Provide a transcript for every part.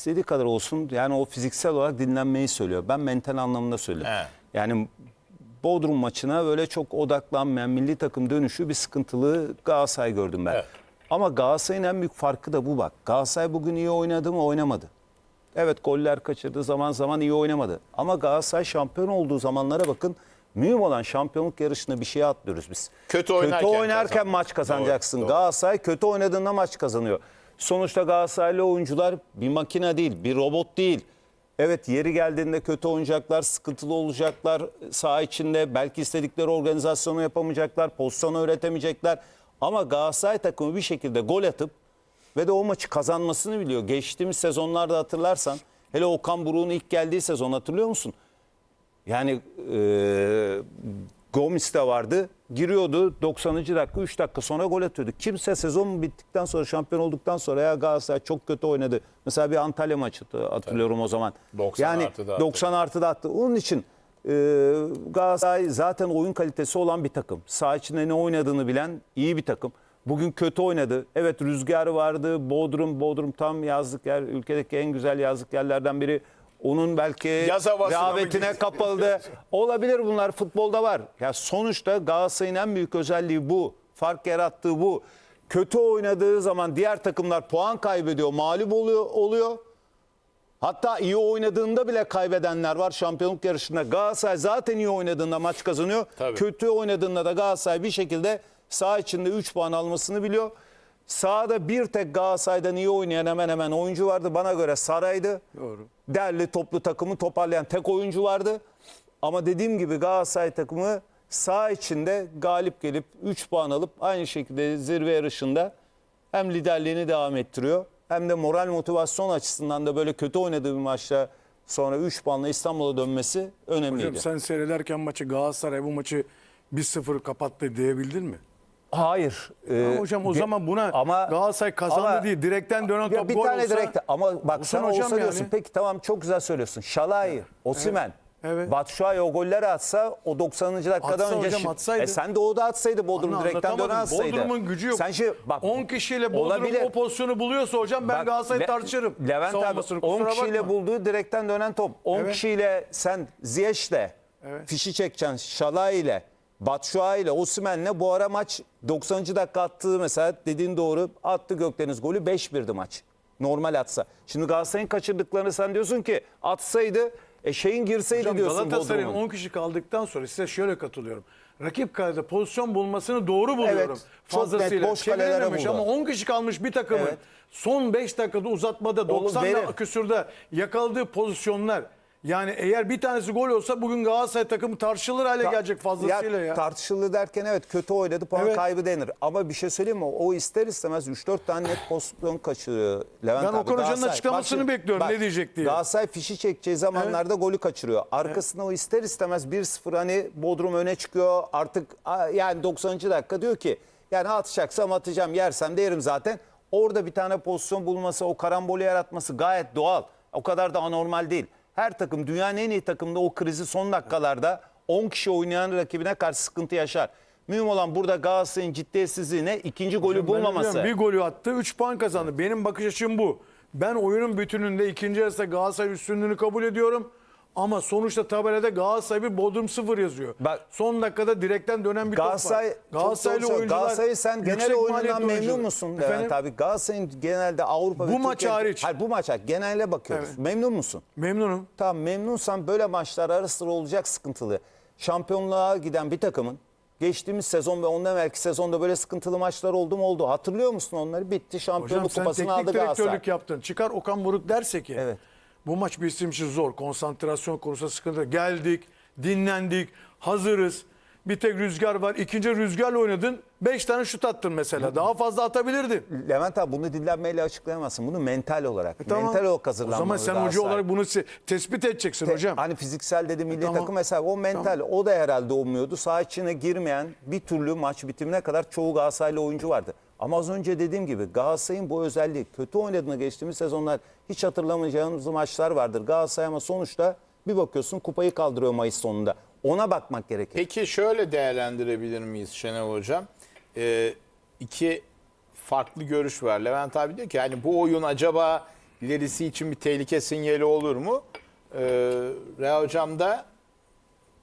İstediği kadar olsun yani o fiziksel olarak dinlenmeyi söylüyor. Ben mental anlamında söylüyorum. He. Yani Bodrum maçına böyle çok odaklanmayan milli takım dönüşü bir sıkıntılı Galatasaray gördüm ben. Evet. Ama Galatasaray'ın en büyük farkı da bu bak. Galatasaray bugün iyi oynadı mı oynamadı. Evet goller kaçırdı zaman zaman iyi oynamadı. Ama Galatasaray şampiyon olduğu zamanlara bakın. Mühim olan şampiyonluk yarışında bir şeye atlıyoruz biz. Kötü oynarken oynarken kazan. maç kazanacaksın. Doğru, doğru. Galatasaray kötü oynadığında maç kazanıyor. Sonuçta Galatasaraylı oyuncular bir makine değil, bir robot değil. Evet yeri geldiğinde kötü oynayacaklar, sıkıntılı olacaklar. Saha içinde belki istedikleri organizasyonu yapamayacaklar, pozisyonu üretemeyecekler. Ama Galatasaray takımı bir şekilde gol atıp ve de o maçı kazanmasını biliyor. Geçtiğimiz sezonlarda hatırlarsan, hele Okan Buruk'un ilk geldiği sezon hatırlıyor musun? Yani e, Gomis de vardı. Giriyordu 90. dakika 3 dakika sonra gol atıyordu. Kimse sezon bittikten sonra şampiyon olduktan sonra ya Galatasaray çok kötü oynadı. Mesela bir Antalya maçı hatırlıyorum o zaman. 90 yani artıda attı. 90 artıda attı. Onun için e, Galatasaray zaten oyun kalitesi olan bir takım. Saha içinde ne oynadığını bilen iyi bir takım. Bugün kötü oynadı. Evet rüzgar vardı. Bodrum, Bodrum tam yazlık yer. Ülkedeki en güzel yazlık yerlerden biri. Onun belki Yaz rehavetine kapıldı. Olabilir bunlar futbolda var. Ya sonuçta Galatasaray'ın en büyük özelliği bu. Fark yarattığı bu. Kötü oynadığı zaman diğer takımlar puan kaybediyor, mağlup oluyor. oluyor. Hatta iyi oynadığında bile kaybedenler var şampiyonluk yarışında. Galatasaray zaten iyi oynadığında maç kazanıyor. Tabii. Kötü oynadığında da Galatasaray bir şekilde saha içinde 3 puan almasını biliyor. Sahada bir tek Galatasaray'dan iyi oynayan hemen hemen oyuncu vardı. Bana göre Saray'dı. Doğru. Derli toplu takımı toparlayan tek oyuncu vardı. Ama dediğim gibi Galatasaray takımı saha içinde galip gelip 3 puan alıp aynı şekilde zirve yarışında hem liderliğini devam ettiriyor hem de moral motivasyon açısından da böyle kötü oynadığı bir maçta sonra 3 puanla İstanbul'a dönmesi önemliydi. Hocam sen seyrederken maçı Galatasaray bu maçı 1-0 kapattı diyebildin mi? Hayır. e, Ama hocam o zaman buna ama- Galatasaray kazandı ama- değil. Direkten dönen top bir gol tane olsa direkt ama bak sen hocam olsa diyorsun. yani. Peki tamam çok güzel söylüyorsun. Şalay, Osimen, Evet. Batshuayi o golleri atsa o 90. dakikadan Atsa önce hocam, atsaydı. E sen de o da atsaydı Bodrum Anla- direkten dönen anlatamadım. atsaydı. Bodrum'un gücü yok. Sen şimdi bak 10 kişiyle Bodrum olabilir. o pozisyonu buluyorsa hocam ben Galatasaray'ı Le- tartışırım. Levent abi Savunmasını, 10 kusura kişiyle bakma. bulduğu direkten dönen top. 10 Evet. kişiyle sen Ziyech'le Evet. fişi çekeceksin Şalay ile Batshuayi ile Osimhen'le bu ara maç 90. dakika attığı mesela dediğin doğru attı Gökdeniz golü 5-1'di maç. Normal atsa. Şimdi Galatasaray'ın kaçırdıklarını sen diyorsun ki atsaydı e şeyin girseydi Hocam diyorsun Galatasaray'ın Bodrum'un. 10 kişi kaldıktan sonra size şöyle katılıyorum. Rakip kalede pozisyon bulmasını doğru buluyorum. Evet, Fazlasıyla. net boş Çevirememiş. Ama 10 kişi kalmış bir takımın Evet. son 5 dakikada uzatmada Oğlum 90 verir. küsürde yakaladığı pozisyonlar yani eğer bir tanesi gol olsa bugün Galatasaray takımı tartışılır hale gelecek fazlasıyla ya. Tartışılır derken evet kötü oynadı puan Evet. kaybı denir. Ama bir şey söyleyeyim mi? O ister istemez 3-4 tane net pozisyon kaçırıyor Levent Ben abi. Okan Hoca'nın Galatasaray- açıklamasını Bak şimdi, bekliyorum, ne diyecek diye. Galatasaray fişi çekeceği zamanlarda golü kaçırıyor. Arkasında o ister istemez 1-0 hani Bodrum öne çıkıyor. Artık a, yani 90. dakika diyor ki yani atacaksam atacağım yersem de yerim zaten. Orada bir tane pozisyon bulması o karambolü yaratması gayet doğal. O kadar da anormal değil. Her takım dünyanın en iyi takımda o krizi son dakikalarda 10 kişi oynayan rakibine karşı sıkıntı yaşar. Mühim olan burada Galatasaray'ın ciddiyetsizliğine ikinci golü Ben bulmaması. biliyorum, Bir golü attı 3 puan kazandı. Benim bakış açım bu. Ben oyunun bütününde ikinci yarısında Galatasaray üstünlüğünü kabul ediyorum. Ama sonuçta tabelada Galatasaray bir Bodrum 0 yazıyor. Bak- Son dakikada direkten dönen bir Galatasaray, top var. çok Galatasaraylı doğru söylüyor. oyuncular Galatasaray sen genel yüksek oyunundan maliyetli memnun oyuncular. musun Efendim? Levent abi? Galatasaray'ın genelde Avrupa ve Bu maç Türkiye- hariç. Hayır bu maç hariç. Genelde bakıyoruz. Evet. Memnun musun? Memnunum. Tamam memnunsan böyle maçlar ara sıra olacak sıkıntılı. Şampiyonluğa giden bir takımın geçtiğimiz sezon ve ondan evvelki sezonda böyle sıkıntılı maçlar oldu mu oldu. Hatırlıyor musun onları? Bitti Hocam şampiyonluk sen kupasını teknik aldı Galatasaray. direktörlük yaptın. Çıkar Okan Buruk derse ki Evet. Bu maç bizim için zor. Konsantrasyon konusunda sıkıntı. Geldik, dinlendik, hazırız. Bir tek rüzgar var. İkinci rüzgarla oynadın. Beş tane şut attın mesela. Daha fazla atabilirdin. Levent abi bunu dinlenmeyle açıklayamazsın. Bunu mental olarak. Tamam. Mental olarak O hazırlanmalı zaman sen hoca Galatasaray. olarak bunu tespit edeceksin Te- hocam. Hani fiziksel dedi milli tamam. takım mesela o mental o da herhalde olmuyordu. Saha içine girmeyen bir türlü maç bitimine kadar çoğu Galatasaraylı oyuncu vardı. Ama az önce dediğim gibi Galatasaray'ın bu özelliği kötü oynadığını geçtiğimiz sezonlar hiç hatırlamayacağımız maçlar vardır. Galatasaray ama sonuçta bir bakıyorsun kupayı kaldırıyor Mayıs sonunda. Ona bakmak gerekir. Peki şöyle değerlendirebilir miyiz Şener Hocam? Ee, iki farklı görüş var. Levent abi diyor ki hani bu oyun acaba ilerisi için bir tehlike sinyali olur mu? Ee, Rea Hocam da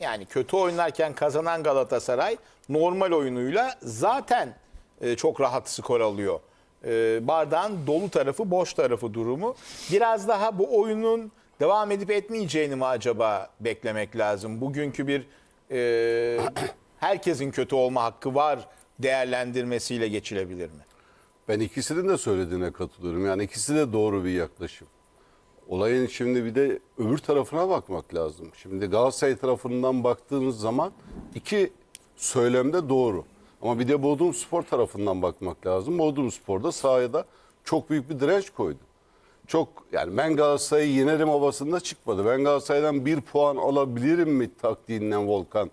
yani kötü oynarken kazanan Galatasaray normal oyunuyla zaten e, çok rahat skor alıyor. E, bardağın dolu tarafı boş tarafı durumu. Biraz daha bu oyunun devam edip etmeyeceğini mi acaba beklemek lazım? Bugünkü bir e, herkesin kötü olma hakkı var değerlendirmesiyle geçilebilir mi? Ben ikisinin de söylediğine katılıyorum. Yani ikisi de doğru bir yaklaşım. Olayın şimdi bir de öbür tarafına bakmak lazım. Şimdi Galatasaray tarafından baktığınız zaman iki söylemde doğru. Ama bir de Bodrum Spor tarafından bakmak lazım. Bodrum Spor'da sahada çok büyük bir direnç koydu. Çok yani ben Galatasaray'ı yenerim havasında çıkmadı. Ben Galatasaray'dan bir puan alabilirim mi taktiğinden Volkan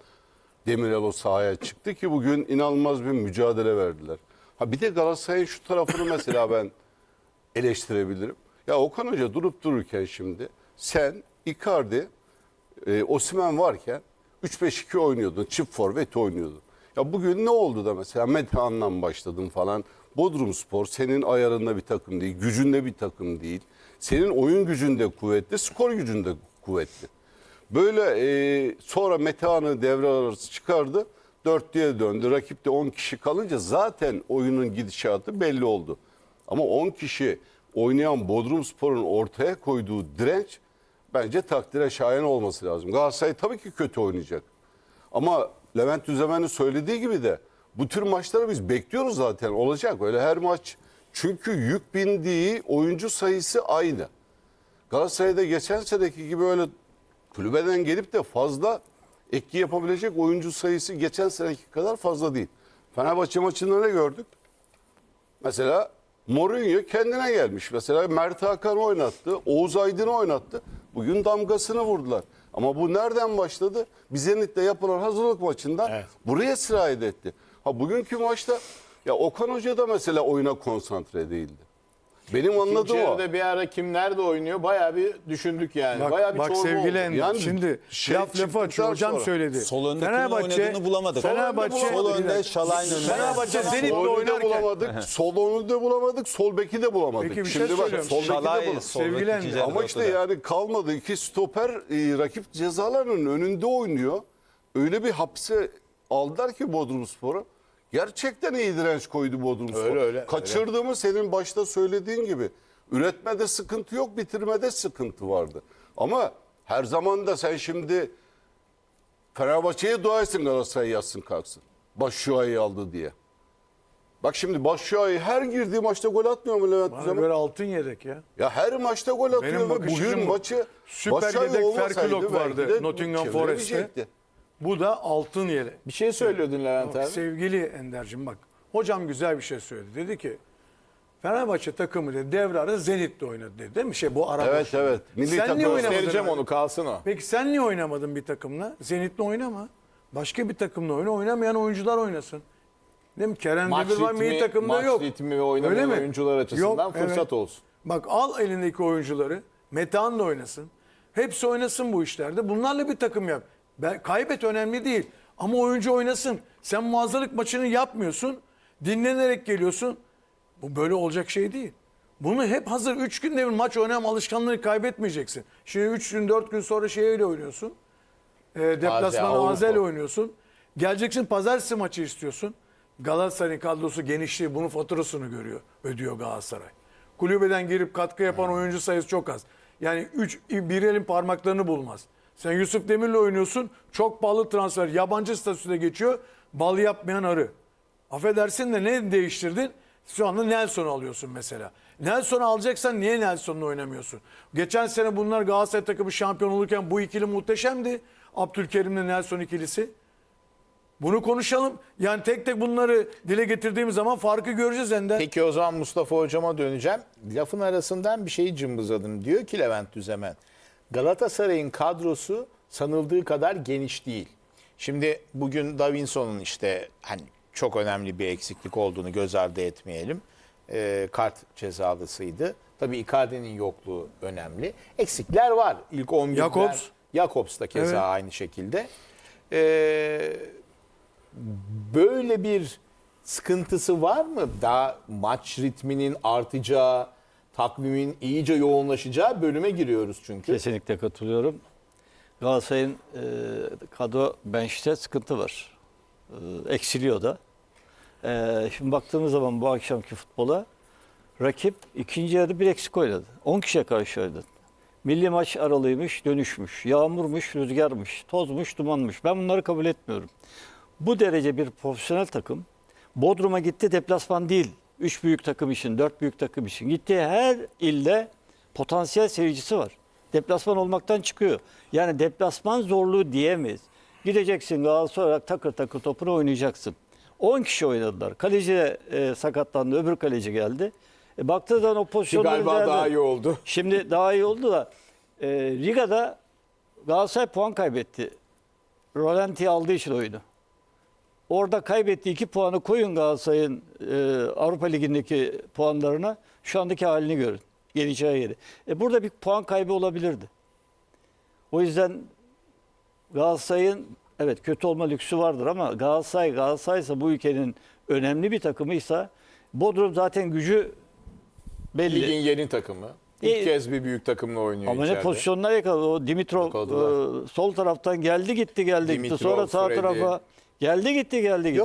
Demirel o sahaya çıktı ki bugün inanılmaz bir mücadele verdiler. Ha bir de Galatasaray'ın şu tarafını mesela ben eleştirebilirim. Ya Okan Hoca durup dururken şimdi sen Icardi, e, Osimhen varken 3-5-2 oynuyordun. Çift forvet oynuyordun. Ya bugün ne oldu da mesela Metehan'la başladın falan. Bodrum Spor senin ayarında bir takım değil, gücünde bir takım değil. Senin oyun gücünde kuvvetli, skor gücünde kuvvetli. Böyle e, sonra Metehan'ı devre arası çıkardı. Dörtlüye döndü. Rakipte 10 kişi kalınca zaten oyunun gidişatı belli oldu. Ama 10 kişi oynayan Bodrum Spor'un ortaya koyduğu direnç bence takdire şayan olması lazım. Galatasaray tabii ki kötü oynayacak. Ama Levent Düzemen'in söylediği gibi de bu tür maçları biz bekliyoruz zaten olacak. Öyle her maç çünkü yük bindiği oyuncu sayısı aynı. Galatasaray'da geçen seneki gibi öyle kulübeden gelip de fazla etki yapabilecek oyuncu sayısı geçen seneki kadar fazla değil. Fenerbahçe maçında ne gördük? Mesela Mourinho kendine gelmiş. Mesela Mert Hakan oynattı, Oğuz Aydın'ı oynattı. Bugün damgasını vurdular. Ama bu nereden başladı? Bir Zenit'le yapılan hazırlık maçından Evet. buraya sirayet etti. Ha bugünkü maçta ya Okan Hoca da mesela oyuna konsantre değildi. Benim İkinci anladığım o. yarıda bir ara kim nerede oynuyor bayağı bir düşündük yani. Bak, bayağı bir bak çorba sevgili oldu. Ender Yani şimdi şey laf lafı açıyor. Hocam sonra. söyledi. Sol önde kimin oynadığını bulamadık. Fenerbahçe, Sol önde Şalay'ın önünde. Fenerbahçe Zenit'le önü oynarken bulamadık, sol da bulamadık, sol beki de bulamadık. Peki bir şey Şimdi bak, sol beki de Şalay, bulamadık. ikinci Ama işte yani kalmadı. İki stoper e, rakip cezalarının önünde oynuyor. Öyle bir hapse aldılar ki Bodrum Spor'u. Gerçekten iyi direnç koydu Bodrum Spor. Öyle, öyle, Kaçırdığımı senin başta söylediğin gibi. Üretmede sıkıntı yok, bitirmede sıkıntı vardı. Ama her zaman da sen şimdi Fenerbahçe'ye dua etsin Galatasaray yatsın kalksın. Başşuay'ı aldı diye. Bak şimdi Başşuay her girdiği maçta gol atmıyor mu Levent Bana göre altın yedek ya. Ya her maçta gol atıyor Benim ve bakışım bugün bu. maçı Süper Başakşehir yedek Ferkulok vardı Nottingham Forest'te. Bu da altın yedek. Bir şey söylüyordun Levent abi. Sevgili Ender'cim bak. Hocam güzel bir şey söyledi. Dedi ki Fenerbahçe takımı dedi devre arası Zenit'le oynadı dedi değil mi? Şey bu ara Evet başında. evet. Milli Sen takım niye oynamadın? Göstereceğim abi? onu kalsın o. Peki sen niye oynamadın bir takımla? Zenit'le oynama. Başka bir takımla oyna. Oynamayan oyuncular oynasın. Değil mi? Kerem Maç Demirbay ritmi- milli takımda maç yok. ritmi ve oynamayan Öyle mi? oyuncular açısından fırsat olsun. Bak al elindeki oyuncuları. Metehan da oynasın. Hepsi oynasın bu işlerde. Bunlarla bir takım yap. Ben, kaybet önemli değil. Ama oyuncu oynasın. Sen muazzarlık maçını yapmıyorsun. Dinlenerek geliyorsun. Bu böyle olacak şey değil. Bunu hep hazır 3 günde bir maç oynama alışkanlığı kaybetmeyeceksin. Şimdi 3 gün 4 gün sonra şeyle oynuyorsun. E, deplasman Avrupa. Azel oynuyorsun. Geleceksin pazartesi maçı istiyorsun. Galatasaray'ın kadrosu genişliği bunun faturasını görüyor. Ödüyor Galatasaray. Kulübeden girip katkı yapan oyuncu sayısı çok az. Yani 3 bir elin parmaklarını bulmaz. Sen Yusuf Demir'le oynuyorsun. Çok pahalı transfer. Yabancı statüsüne geçiyor. Bal yapmayan arı. Affedersin de ne değiştirdin? Şu anda Nelson'u alıyorsun mesela. Nelson'u alacaksan niye Nelson'la oynamıyorsun? Geçen sene bunlar Galatasaray takımı şampiyon olurken bu ikili muhteşemdi. Abdülkerim'le Nelson ikilisi. Bunu konuşalım. Yani tek tek bunları dile getirdiğimiz zaman farkı göreceğiz Ender. Peki o zaman Mustafa hocama döneceğim. Lafın arasından bir şeyi cımbızladım. Diyor ki Levent Düzemen. Galatasaray'ın kadrosu sanıldığı kadar geniş değil. Şimdi bugün Davinson'un işte hani çok önemli bir eksiklik olduğunu göz ardı etmeyelim. Ee, kart cezalısıydı. Tabii Icardi'nin yokluğu önemli. Eksikler var. İlk 11'ler. Jakobs. Jakobs da keza Evet. aynı şekilde. Ee, böyle bir sıkıntısı var mı? Daha maç ritminin artacağı, takvimin iyice yoğunlaşacağı bölüme giriyoruz çünkü. Kesinlikle katılıyorum. Galatasaray'ın e, kadro bench'te sıkıntı var. E, eksiliyor da. E, şimdi baktığımız zaman bu akşamki futbola rakip ikinci yarıda bir eksik oynadı. 10 kişiye karşı oynadı. Milli maç aralıymış, dönüşmüş, yağmurmuş, rüzgarmış, tozmuş, dumanmış. Ben bunları kabul etmiyorum. Bu derece bir profesyonel takım Bodrum'a gitti deplasman değil. Üç büyük takım için, dört büyük takım için. Gittiği her ilde potansiyel seyircisi var. Deplasman olmaktan çıkıyor. Yani deplasman zorluğu diyemeyiz. Gideceksin Galatasaray olarak takır takır topunu oynayacaksın. 10 kişi oynadılar. Kaleci de e, sakatlandı, öbür kaleci geldi. E, baktığı zaman o Ki pozisyonları galiba değerlendir- daha iyi oldu. Şimdi daha iyi oldu da e, Riga'da Galatasaray puan kaybetti. Rolanti aldığı için oyunu. Orada kaybettiği iki puanı koyun Galatasaray'ın e, Avrupa Ligi'ndeki puanlarına şu andaki halini görün. Geleceği yeri. E, burada bir puan kaybı olabilirdi. O yüzden Galatasaray'ın evet kötü olma lüksü vardır ama Galatasaray Galatasaray'sa bu ülkenin önemli bir takımıysa Bodrum zaten gücü belli. Ligin yeni takımı. İlk İyi. kez bir büyük takımla oynuyor Ama içeride. ne pozisyonlar yakaladı. O Dimitrov e, sol taraftan geldi gitti geldi gitti. Dimitrov, Sonra sağ Freddy. tarafa geldi gitti geldi gitti.